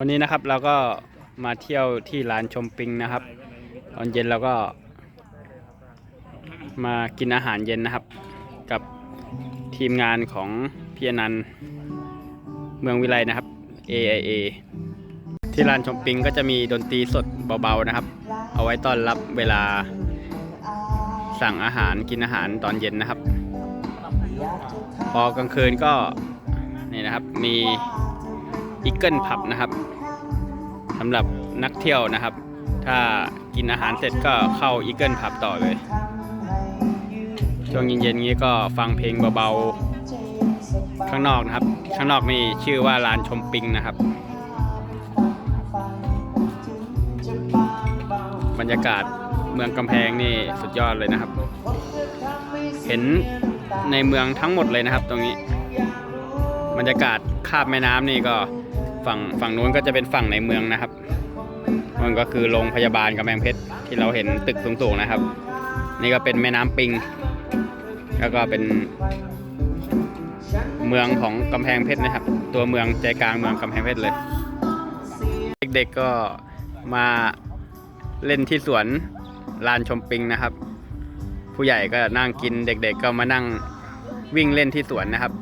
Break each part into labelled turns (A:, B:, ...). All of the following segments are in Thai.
A: วันนี้นะครับเราก็มาเที่ยวที่ร้านชมปิงนะครับ ตอนเย็นเราก็ มากินอาหารเย็นนะครับ กับทีมงานของพี่อนันต์เมืองวิไลนะครับ AIA ที่ร้านชมปิงก็จะมีดนตรีสดเบาๆนะครับ เอาไว้ต้อนรับเวลาสั่งอาหารกินอาหารตอนเย็นนะครับ พอกลางคืนก็นี่นะครับมี อีเกิลผับนะครับสำหรับนักเที่ยวนะครับ ถ้ากินอาหารเสร็จก็เข้าอีเกิลผับต่อเลย ช่วงเย็นๆนี้ก็ฟังเพลงเบาๆ ข้างนอกนะครับ ข้างนอกนี่ชื่อว่าร้านชมปิงนะครับ บรรยากาศเมืองกำแพงนี่สุดยอดเลยนะครับ เห็นในเมืองทั้งหมดเลยนะครับ ตรงนี้ บรรยากาศคาบแม่น้ำนี่ก็ ฝั่งฝั่งนู้นก็จะเป็นฝั่งในเมืองนะครับ มันก็คือโรงพยาบาลกำแพงเพชรที่เราเห็นตึกสูงๆนะครับ นี่ก็เป็นแม่น้ำปิง แล้วก็เป็นเมืองของกำแพงเพชรนะครับ ตัวเมืองใจกลางเมืองกำแพงเพชรเลย เด็กๆก็มาเล่นที่สวนลานชมปิงนะครับ ผู้ใหญ่ก็นั่งกินเด็กๆก็มานั่งวิ่งเล่นที่สวนนะครับ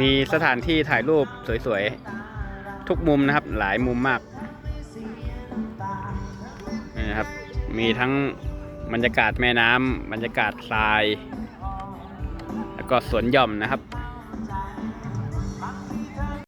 A: มีสถานที่ถ่ายรูปสวยๆ ทุกมุมนะครับ หลายมุมมากนี่นะครับ มีทั้งบรรยากาศแม่น้ำบรรยากาศทราย แล้วก็สวนหย่อมนะครับ